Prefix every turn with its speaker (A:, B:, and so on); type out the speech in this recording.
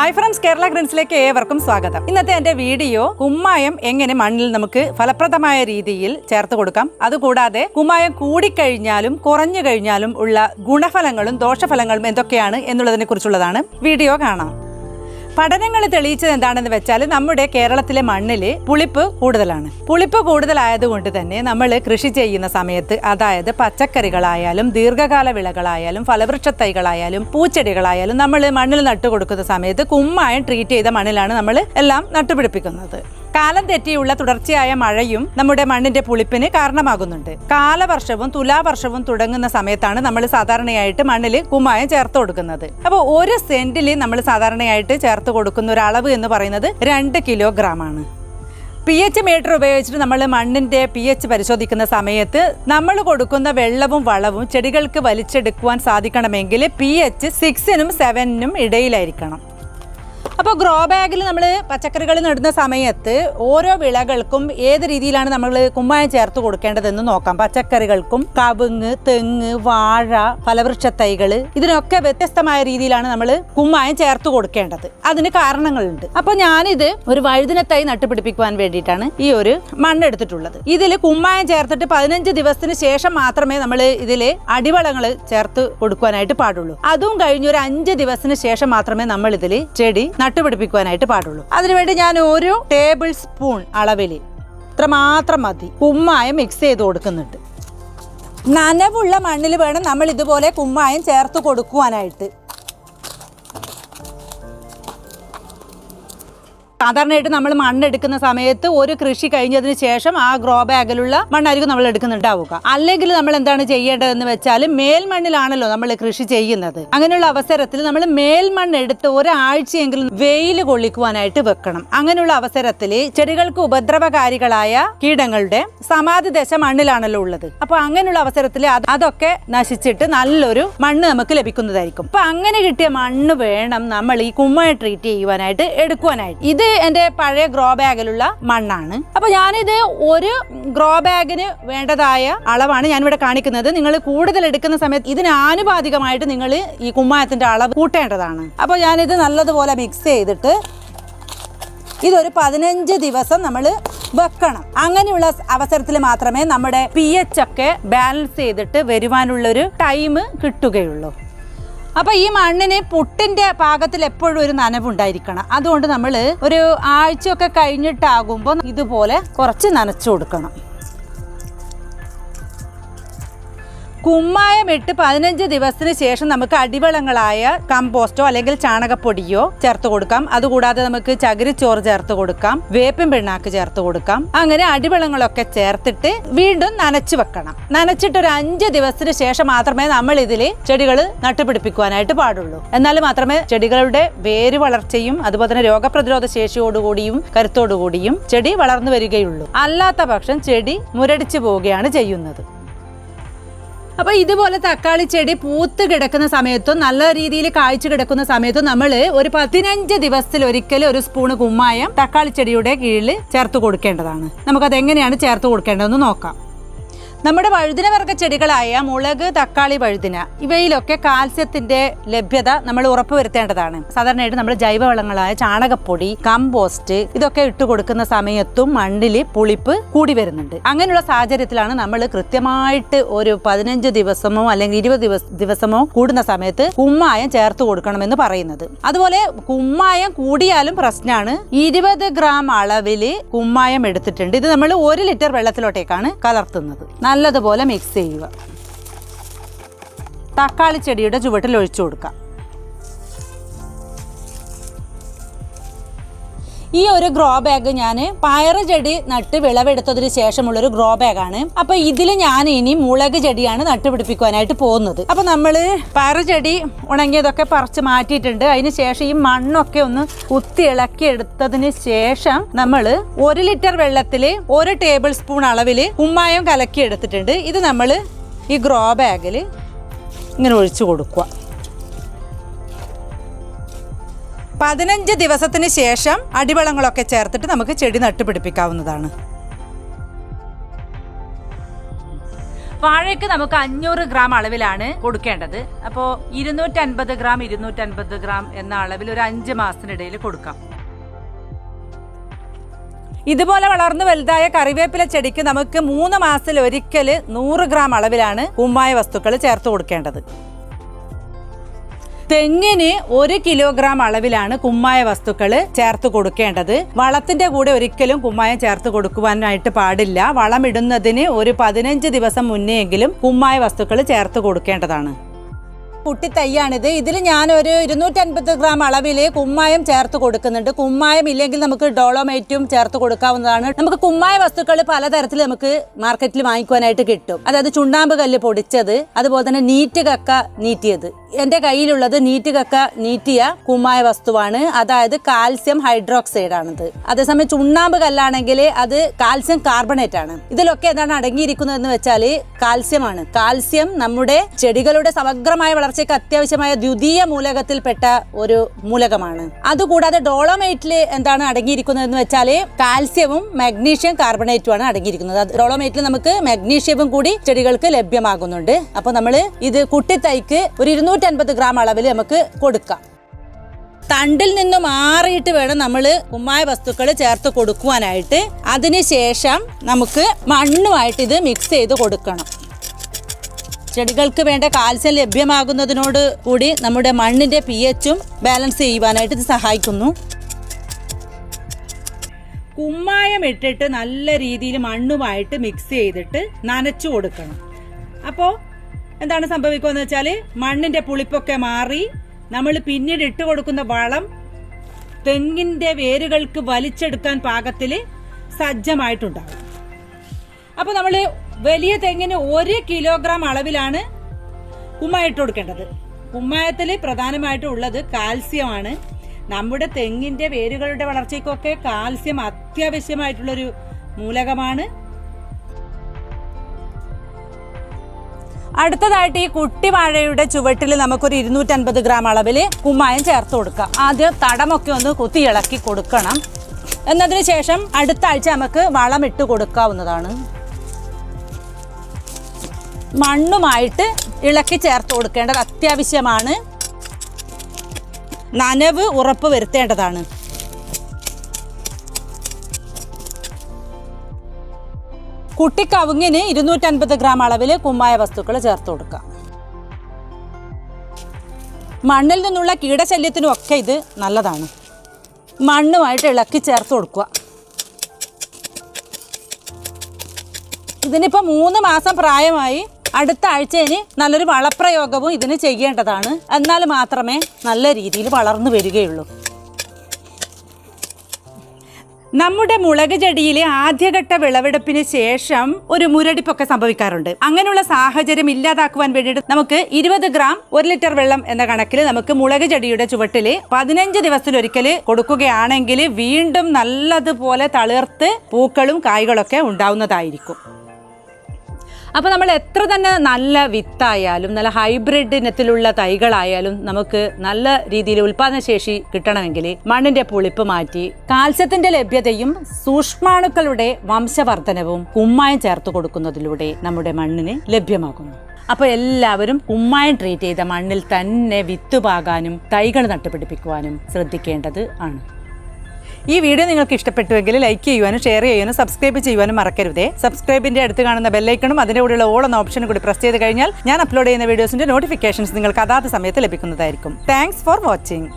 A: Hi friends Kerala ഗ്രിൻസിലേക്ക് ഏവർക്കും സ്വാഗതം. ഇന്നത്തെ എന്റെ വീഡിയോ കുമ്മായം എങ്ങനെ മണ്ണിൽ നമുക്ക് ഫലപ്രദമായ രീതിയിൽ ചേർത്ത് കൊടുക്കാം. അതുകൂടാതെ കുമ്മായം കൂടിക്കഴിഞ്ഞാലും കുറഞ്ഞു കഴിഞ്ഞാലും ഉള്ള ഗുണഫലങ്ങളും ദോഷഫലങ്ങളും എന്തൊക്കെയാണ് എന്നുള്ളതിനെ കുറിച്ചുള്ളതാണ്. വീഡിയോ കാണാം. പഠനങ്ങൾ തെളിയിച്ചത് എന്താണെന്ന് വെച്ചാൽ നമ്മുടെ കേരളത്തിലെ മണ്ണിൽ പുളിപ്പ് കൂടുതലാണ്. പുളിപ്പ് കൂടുതലായതുകൊണ്ട് തന്നെ നമ്മൾ കൃഷി ചെയ്യുന്ന സമയത്ത് അതായത് പച്ചക്കറികളായാലും ദീർഘകാല വിളകളായാലും ഫലവൃക്ഷ തൈകളായാലും പൂച്ചെടികളായാലും നമ്മൾ മണ്ണിൽ നട്ടുകൊടുക്കുന്ന സമയത്ത് കുമ്മായം ട്രീറ്റ് ചെയ്ത മണ്ണിലാണ് നമ്മൾ എല്ലാം നട്ടുപിടിപ്പിക്കുന്നത്. കാലം തെറ്റിയുള്ള തുടർച്ചയായ മഴയും നമ്മുടെ മണ്ണിന്റെ പുളിപ്പിന് കാരണമാകുന്നുണ്ട്. കാലവർഷവും തുലാവർഷവും തുടങ്ങുന്ന സമയത്താണ് നമ്മൾ സാധാരണയായിട്ട് മണ്ണിൽ കുമ്മായം ചേർത്ത് കൊടുക്കുന്നത്. അപ്പോൾ ഒരു സെന്റിൽ നമ്മൾ സാധാരണയായിട്ട് ചേർത്ത് കൊടുക്കുന്ന ഒരു അളവ് എന്ന് പറയുന്നത് രണ്ട് കിലോഗ്രാം ആണ് പി എച്ച് മീറ്റർ ഉപയോഗിച്ചിട്ട് നമ്മൾ മണ്ണിന്റെ പി എച്ച് പരിശോധിക്കുന്ന സമയത്ത് നമ്മൾ കൊടുക്കുന്ന വെള്ളവും വളവും ചെടികൾക്ക് വലിച്ചെടുക്കുവാൻ സാധിക്കണമെങ്കിൽ പി എച്ച് സിക്സിനും സെവനിനും ഇടയിലായിരിക്കണം. അപ്പോൾ ഗ്രോ ബാഗിൽ നമ്മൾ പച്ചക്കറികൾ നടുന്ന സമയത്ത് ഓരോ വിളകൾക്കും ഏത് രീതിയിലാണ് നമ്മൾ കുമ്മായം ചേർത്ത് കൊടുക്കേണ്ടതെന്ന് നോക്കാം. പച്ചക്കറികൾക്കും കവുങ്ങ് തെങ്ങ് വാഴ ഫലവൃക്ഷ തൈകൾ ഇതിനൊക്കെ വ്യത്യസ്തമായ രീതിയിലാണ് നമ്മൾ കുമ്മായം ചേർത്ത് കൊടുക്കേണ്ടത്. അതിന് കാരണങ്ങളുണ്ട്. അപ്പോൾ ഞാനിത് ഒരു വഴുതിന തൈ നട്ടുപിടിപ്പിക്കുവാൻ വേണ്ടിയിട്ടാണ് ഈ ഒരു മണ്ണെടുത്തിട്ടുള്ളത് ഇതിൽ കുമ്മായം ചേർത്തിട്ട് പതിനഞ്ച് ദിവസത്തിന് ശേഷം മാത്രമേ നമ്മൾ ഇതിൽ അടിവളങ്ങൾ ചേർത്ത് കൊടുക്കുവാനായിട്ട് പാടുള്ളൂ. അതും കഴിഞ്ഞ് ഒരു അഞ്ച് ദിവസത്തിന് ശേഷം മാത്രമേ നമ്മൾ ഇതിൽ ചെടി നട്ടുപിടിപ്പിക്കുവാനായിട്ട് പാടുള്ളൂ. അതിനുവേണ്ടി ഞാൻ ഒരു ടേബിൾ സ്പൂൺ അളവിൽ ഇത്ര മാത്രം മതി. കുമ്മായം മിക്സ് ചെയ്ത് കൊടുക്കുന്നുണ്ട്. നനവുള്ള മണ്ണിൽ വേണം നമ്മൾ ഇതുപോലെ കുമ്മായം ചേർത്ത് കൊടുക്കുവാനായിട്ട്. സാധാരണയായിട്ട് നമ്മൾ മണ്ണെടുക്കുന്ന സമയത്ത് ഒരു കൃഷി കഴിഞ്ഞതിന് ശേഷം ആ ഗ്രോ ബാഗിലുള്ള മണ്ണായിരിക്കും നമ്മൾ എടുക്കുന്നുണ്ടാവുക. അല്ലെങ്കിൽ നമ്മൾ എന്താണ് ചെയ്യേണ്ടതെന്ന് വെച്ചാൽ മേൽമണ്ണിലാണല്ലോ നമ്മൾ കൃഷി ചെയ്യുന്നത്. അങ്ങനെയുള്ള അവസരത്തിൽ നമ്മൾ മേൽമണ്ണ് എടുത്ത് ഒരാഴ്ചയെങ്കിലും വെയിൽ കൊള്ളിക്കുവാനായിട്ട് വെക്കണം. അങ്ങനെയുള്ള അവസരത്തിൽ ചെടികൾക്ക് ഉപദ്രവകാരികളായ കീടങ്ങളുടെ സമാധി ദശ മണ്ണിലാണല്ലോ ഉള്ളത്. അപ്പൊ അങ്ങനെയുള്ള അവസരത്തിൽ അതൊക്കെ നശിച്ചിട്ട് നല്ലൊരു മണ്ണ് നമുക്ക് ലഭിക്കുന്നതായിരിക്കും. അപ്പൊ അങ്ങനെ കിട്ടിയ മണ്ണ് വേണം നമ്മൾ ഈ കുമ്മഴ ട്രീറ്റ് ചെയ്യുവാനായിട്ട് എടുക്കുവാനായിട്ട്. ഇത് എന്റെ പഴയ ഗ്രോ ബാഗിലുള്ള മണ്ണാണ്. അപ്പൊ ഞാനിത് ഒരു ഗ്രോ ബാഗിന് വേണ്ടതായ അളവാണ് ഞാനിവിടെ കാണിക്കുന്നത്. നിങ്ങൾ കൂടുതൽ എടുക്കുന്ന സമയത്ത് ഇതിന് ആനുപാതികമായിട്ട് നിങ്ങൾ ഈ കുമ്മായത്തിന്റെ അളവ് കൂട്ടേണ്ടതാണ്. അപ്പോൾ ഞാനിത് നല്ലതുപോലെ മിക്സ് ചെയ്തിട്ട് ഇതൊരു പതിനഞ്ച് ദിവസം നമ്മൾ വെക്കണം. അങ്ങനെയുള്ള അവസരത്തിൽ മാത്രമേ നമ്മുടെ പി എച്ച് ഒക്കെ ബാലൻസ് ചെയ്തിട്ട് വരുവാനുള്ളൊരു ടൈം കിട്ടുകയുള്ളൂ. അപ്പോൾ ഈ മണ്ണിന് പുട്ടിന്റെ പാകത്തിൽ എപ്പോഴും ഒരു നനവുണ്ടായിരിക്കണം. അതുകൊണ്ട് നമ്മൾ ഒരു ആഴ്ചയൊക്കെ കഴിഞ്ഞിട്ടാകുമ്പോൾ ഇതുപോലെ കുറച്ച് നനച്ചു കൊടുക്കണം. കുമ്മായം ഇട്ട് പതിനഞ്ച് ദിവസത്തിന് ശേഷം നമുക്ക് അടിവളങ്ങളായ കമ്പോസ്റ്റോ അല്ലെങ്കിൽ ചാണകപ്പൊടിയോ ചേർത്ത് കൊടുക്കാം. അതുകൂടാതെ നമുക്ക് ചകിരിച്ചോറ് ചേർത്ത് കൊടുക്കാം. വേപ്പിൻ പിണ്ണാക്ക് ചേർത്ത് കൊടുക്കാം. അങ്ങനെ അടിവളങ്ങളൊക്കെ ചേർത്തിട്ട് വീണ്ടും നനച്ചു വെക്കണം. നനച്ചിട്ട് ഒരു അഞ്ച് ദിവസത്തിന് ശേഷം മാത്രമേ നമ്മൾ ഇതിൽ ചെടികൾ നട്ടുപിടിപ്പിക്കുവാനായിട്ട് പാടുള്ളൂ. എന്നാൽ മാത്രമേ ചെടികളുടെ വേര് വളർച്ചയും അതുപോലെ തന്നെ രോഗപ്രതിരോധ ശേഷിയോടുകൂടിയും കരുത്തോടുകൂടിയും ചെടി വളർന്നു വരികയുള്ളൂ. അല്ലാത്ത പക്ഷം ചെടി മുരടിച്ചു പോവുകയാണ് ചെയ്യുന്നത്. അപ്പോൾ ഇതുപോലെ തക്കാളി ചെടി പൂത്ത് കിടക്കുന്ന സമയത്തും നല്ല രീതിയിൽ കാഴ്ച കിടക്കുന്ന സമയത്തും നമ്മൾ ഒരു പതിനഞ്ച് ദിവസത്തിൽ ഒരിക്കലും ഒരു സ്പൂണ് കുമ്മായം തക്കാളി ചെടിയുടെ കീഴിൽ ചേർത്ത് കൊടുക്കേണ്ടതാണ്. നമുക്കത് എങ്ങനെയാണ് ചേർത്ത് കൊടുക്കേണ്ടതെന്ന് നോക്കാം. നമ്മുടെ വഴുതിന വർഗ ചെടികളായ മുളക് തക്കാളി വഴുതിന ഇവയിലൊക്കെ കാൽസ്യത്തിന്റെ ലഭ്യത നമ്മൾ ഉറപ്പുവരുത്തേണ്ടതാണ്. സാധാരണയായിട്ട് നമ്മൾ ജൈവവളങ്ങളായ ചാണകപ്പൊടി കമ്പോസ്റ്റ് ഇതൊക്കെ ഇട്ട് കൊടുക്കുന്ന സമയത്തും മണ്ണിൽ പുളിപ്പ് കൂടി വരുന്നുണ്ട്. അങ്ങനെയുള്ള സാഹചര്യത്തിലാണ് നമ്മൾ കൃത്യമായിട്ട് ഒരു പതിനഞ്ച് ദിവസമോ അല്ലെങ്കിൽ ഇരുപത് ദിവസ ദിവസമോ കൂടുന്ന സമയത്ത് കുമ്മായം ചേർത്ത് കൊടുക്കണമെന്ന് പറയുന്നത്. അതുപോലെ കുമ്മായം കൂടിയാലും പ്രശ്നമാണ്. ഇരുപത് ഗ്രാം അളവിൽ കുമ്മായം എടുത്തിട്ടുണ്ട്. ഇത് നമ്മൾ ഒരു ലിറ്റർ വെള്ളത്തിലോട്ടേക്കാണ് കലർത്തുന്നത്. നല്ലതുപോലെ മിക്സ് ചെയ്യുക. തക്കാളി ചെടിയുടെ ചുവട്ടിൽ ഒഴിച്ചു കൊടുക്കാം ഈ ഒരു ഗ്രോ ബാഗ് ഞാൻ പയറ് ചെടി നട്ട് വിളവെടുത്തതിന് ശേഷമുള്ള ഒരു ഗ്രോ ബാഗാണ്. അപ്പൊ ഇതിൽ ഞാൻ ഇനി മുളക് ചെടിയാണ് നട്ടുപിടിപ്പിക്കുവാനായിട്ട് പോകുന്നത്. അപ്പൊ നമ്മൾ പയറ് ചെടി ഉണങ്ങിയതൊക്കെ പറിച്ച് മാറ്റിയിട്ടുണ്ട്. അതിന് ശേഷം ഈ മണ്ണൊക്കെ ഒന്ന് കുത്തി ഇളക്കി എടുത്തതിന് ശേഷം നമ്മൾ ഒരു ലിറ്റർ വെള്ളത്തിൽ ഒരു ടേബിൾ സ്പൂൺ അളവിൽ ഉമ്മായം കലക്കി എടുത്തിട്ടുണ്ട് ഇത് നമ്മൾ ഈ ഗ്രോ ബാഗിൽ ഇങ്ങനെ ഒഴിച്ചു കൊടുക്കുക. പതിനഞ്ച് ദിവസത്തിന് ശേഷം അടിവളങ്ങളൊക്കെ ചേർത്തിട്ട് നമുക്ക് ചെടി നട്ടുപിടിപ്പിക്കാവുന്നതാണ്. വാഴയ്ക്ക് നമുക്ക് അഞ്ഞൂറ് ഗ്രാം അളവിലാണ് കൊടുക്കേണ്ടത്. അപ്പോൾ ഇരുന്നൂറ്റൻപത് ഗ്രാം ഇരുന്നൂറ്റൻപത് ഗ്രാം എന്ന അളവിൽ ഒരു അഞ്ച് മാസത്തിനിടയിൽ കൊടുക്കാം. ഇതുപോലെ വളർന്നു വലുതായ കറിവേപ്പില ചെടിക്ക് നമുക്ക് മൂന്ന് മാസത്തിൽ ഒരിക്കൽ നൂറ് ഗ്രാം അളവിലാണ് കുമ്മായ വസ്തുക്കൾ ചേർത്ത് കൊടുക്കേണ്ടത്. തെങ്ങിന് ഒരു കിലോഗ്രാം അളവിലാണ് കുമ്മായ വസ്തുക്കൾ ചേർത്ത് കൊടുക്കേണ്ടത്. വളത്തിന്റെ കൂടെ ഒരിക്കലും കുമ്മായം ചേർത്ത് കൊടുക്കുവാനായിട്ട് പാടില്ല. വളമിടുന്നതിന് ഒരു പതിനഞ്ച് ദിവസം മുന്നെയെങ്കിലും കുമ്മായ വസ്തുക്കൾ ചേർത്ത് കൊടുക്കേണ്ടതാണ്. കുട്ടി തൈയാണിത്. ഇതിൽ ഞാനൊരു ഇരുന്നൂറ്റൻപത് ഗ്രാം അളവിൽ കുമ്മായം ചേർത്ത് കൊടുക്കുന്നുണ്ട്. കുമ്മായം ഇല്ലെങ്കിൽ നമുക്ക് ഡോളോമേറ്റും ചേർത്ത് കൊടുക്കാവുന്നതാണ്. നമുക്ക് കുമ്മായ വസ്തുക്കൾ പലതരത്തിൽ നമുക്ക് മാർക്കറ്റിൽ വാങ്ങിക്കുവാനായിട്ട് കിട്ടും. അതായത് ചുണ്ണാമ്പ് കല്ല് പൊടിച്ചത് അതുപോലെ തന്നെ നീറ്റ് കക്ക നീറ്റിയത്. എന്റെ കയ്യിലുള്ളത് നീറ്റ് കക്ക നീറ്റിയ കുമ്മായ വസ്തുവാണ്. അതായത് കാൽസ്യം ഹൈഡ്രോക്സൈഡ് ആണിത് അതേസമയം ചുണ്ണാമ്പ് കല്ലാണെങ്കിൽ അത് കാൽസ്യം കാർബണേറ്റ് ആണ് ഇതിലൊക്കെ എന്താണ് അടങ്ങിയിരിക്കുന്നത് എന്ന് വെച്ചാൽ കാൽസ്യമാണ്. കാൽസ്യം നമ്മുടെ ചെടികളുടെ സമഗ്രമായ വളർച്ചയ്ക്ക് അത്യാവശ്യമായ ദ്വിതീയ മൂലകത്തിൽപ്പെട്ട ഒരു മൂലകമാണ്. അതുകൂടാതെ ഡോളോമൈറ്റിൽ എന്താണ് അടങ്ങിയിരിക്കുന്നത് എന്ന് വെച്ചാൽ കാൽസ്യവും മഗ്നീഷ്യം കാർബണേറ്റും ആണ് അടങ്ങിയിരിക്കുന്നത് ഡോളോമേറ്റിൽ നമുക്ക് മഗ്നീഷ്യവും കൂടി ചെടികൾക്ക് ലഭ്യമാകുന്നുണ്ട്. അപ്പോൾ നമ്മൾ ഇത് കുട്ടിത്തൈക്ക് ഒരു ഇരുന്നൂറ്റൻപത് ഗ്രാം അളവിൽ നമുക്ക് കൊടുക്കാം. തണ്ടിൽ നിന്ന് മാറിയിട്ട് വേണം നമ്മൾ കുമ്മായ വസ്തുക്കൾ ചേർത്ത് കൊടുക്കുവാനായിട്ട്. അതിനുശേഷം നമുക്ക് മണ്ണുമായിട്ട് ഇത് മിക്സ് ചെയ്ത് കൊടുക്കണം. ചെടികൾക്ക് വേണ്ട കാൽസ്യം ലഭ്യമാകുന്നതിനോട് കൂടി നമ്മുടെ മണ്ണിന്റെ പി എച്ചും ബാലൻസ് ചെയ്യുവാനായിട്ട് ഇത് സഹായിക്കുന്നു. കുമ്മായം ഇട്ടിട്ട് നല്ല രീതിയിൽ മണ്ണുമായിട്ട് മിക്സ് ചെയ്തിട്ട് നനച്ചു കൊടുക്കണം. അപ്പോൾ എന്താണ് സംഭവിക്കുക എന്ന് വെച്ചാൽ മണ്ണിന്റെ പുളിപ്പൊക്കെ മാറി നമ്മൾ പിന്നീട് ഇട്ട് കൊടുക്കുന്ന വളം തെങ്ങിന്റെ വേരുകൾക്ക് വലിച്ചെടുക്കാൻ പാകത്തിൽ സജ്ജമായിട്ടുണ്ടാകും. അപ്പോൾ നമ്മൾ വലിയ തെങ്ങിന് ഒരു കിലോഗ്രാം അളവിലാണ് കുമ്മായ ഇട്ട് കൊടുക്കേണ്ടത്. കുമ്മായത്തിൽ പ്രധാനമായിട്ടും ഉള്ളത് കാൽസ്യമാണ്. നമ്മുടെ തെങ്ങിന്റെ വേരുകളുടെ വളർച്ചയ്ക്കൊക്കെ കാൽസ്യം അത്യാവശ്യമായിട്ടുള്ളൊരു മൂലകമാണ്. അടുത്തതായിട്ട് ഈ കുട്ടിവാഴയുടെ ചുവട്ടിൽ നമുക്കൊരു ഇരുന്നൂറ്റൻപത് ഗ്രാം അളവിൽ കുമ്മായം ചേർത്ത് കൊടുക്കാം ആദ്യം തടമൊക്കെ ഒന്ന് കുത്തി ഇളക്കി കൊടുക്കണം. എന്നതിന് ശേഷം അടുത്ത ആഴ്ച നമുക്ക് വളം ഇട്ട് കൊടുക്കാവുന്നതാണ്. മണ്ണുമായിട്ട് ഇളക്കി ചേർത്ത് കൊടുക്കേണ്ടത് അത്യാവശ്യമാണ്. നനവ് ഉറപ്പ് വരുത്തേണ്ടതാണ്. കുട്ടിക്കവുങ്ങിന് ഇരുന്നൂറ്റൻപത് ഗ്രാം അളവിൽ കുമ്മായ വസ്തുക്കൾ ചേർത്ത് കൊടുക്കുക മണ്ണിൽ നിന്നുള്ള കീടശല്യത്തിനും ഒക്കെ ഇത് നല്ലതാണ്. മണ്ണുമായിട്ട് ഇളക്കി ചേർത്ത് കൊടുക്കുക. ഇതിനിപ്പോൾ മൂന്ന് മാസം പ്രായമായി അടുത്ത ആഴ്ച ഇനി നല്ലൊരു വളപ്രയോഗവും ഇതിന് ചെയ്യേണ്ടതാണ്. എന്നാൽ മാത്രമേ നല്ല രീതിയിൽ വളർന്നു വരികയുള്ളൂ. നമ്മുടെ മുളക് ചെടിയിലെ ആദ്യഘട്ട വിളവെടുപ്പിന് ശേഷം ഒരു മുരടിപ്പൊക്കെ സംഭവിക്കാറുണ്ട്. അങ്ങനെയുള്ള സാഹചര്യം ഇല്ലാതാക്കുവാൻ വേണ്ടിയിട്ട് നമുക്ക് ഇരുപത് ഗ്രാം ഒരു ലിറ്റർ വെള്ളം എന്ന കണക്കിൽ നമുക്ക് മുളക് ചെടിയുടെ ചുവട്ടിൽ പതിനഞ്ച് ദിവസത്തിലൊരിക്കൽ കൊടുക്കുകയാണെങ്കിൽ വീണ്ടും നല്ലതുപോലെ തളിർത്ത് പൂക്കളും കായ്കളൊക്കെ ഉണ്ടാവുന്നതായിരിക്കും. അപ്പോൾ നമ്മൾ എത്ര തന്നെ നല്ല വിത്തായാലും നല്ല ഹൈബ്രിഡ് ഇനത്തിലുള്ള തൈകളായാലും നമുക്ക് നല്ല രീതിയിൽ ഉൽപാദനശേഷി കിട്ടണമെങ്കിൽ മണ്ണിന്റെ പുളിപ്പ് മാറ്റി കാൽസ്യത്തിന്റെ ലഭ്യതയും സൂക്ഷ്മാണുക്കളുടെ വംശവർധനവും കുമ്മായം ചേർത്ത് കൊടുക്കുന്നതിലൂടെ നമ്മുടെ മണ്ണിന് ലഭ്യമാകുന്നു. അപ്പോൾ എല്ലാവരും കുമ്മായം ട്രീറ്റ് ചെയ്ത മണ്ണിൽ തന്നെ വിത്ത് പാകാനും തൈകൾ നട്ടുപിടിപ്പിക്കുവാനും ശ്രദ്ധിക്കേണ്ടത് ആണ്. ഈ വീഡിയോ നിങ്ങൾക്ക് ഇഷ്ടപ്പെട്ടുവെങ്കിൽ ലൈക്ക് ചെയ്യുവാനും ഷെയർ ചെയ്യാനും സബ്സ്ക്രൈബ് ചെയ്യുവാനും മറക്കരുതേ. സബ്സ്ക്രൈബിന്റെ അടുത്ത് കാണുന്ന ബെല്ലൈക്കണും അതിന്റെ കൂടെയുള്ള ഓൾ എന്ന ഓപ്ഷനും കൂടി പ്രസ് ചെയ്ത് കഴിഞ്ഞാൽ ഞാൻ അപ്ലോഡ് ചെയ്യുന്ന വീഡിയോസിന്റെ നോട്ടിഫിക്കേഷൻസ് നിങ്ങൾക്ക് അതാത് സമയത്ത് ലഭിക്കുന്നതായിരിക്കും. Thanks for watching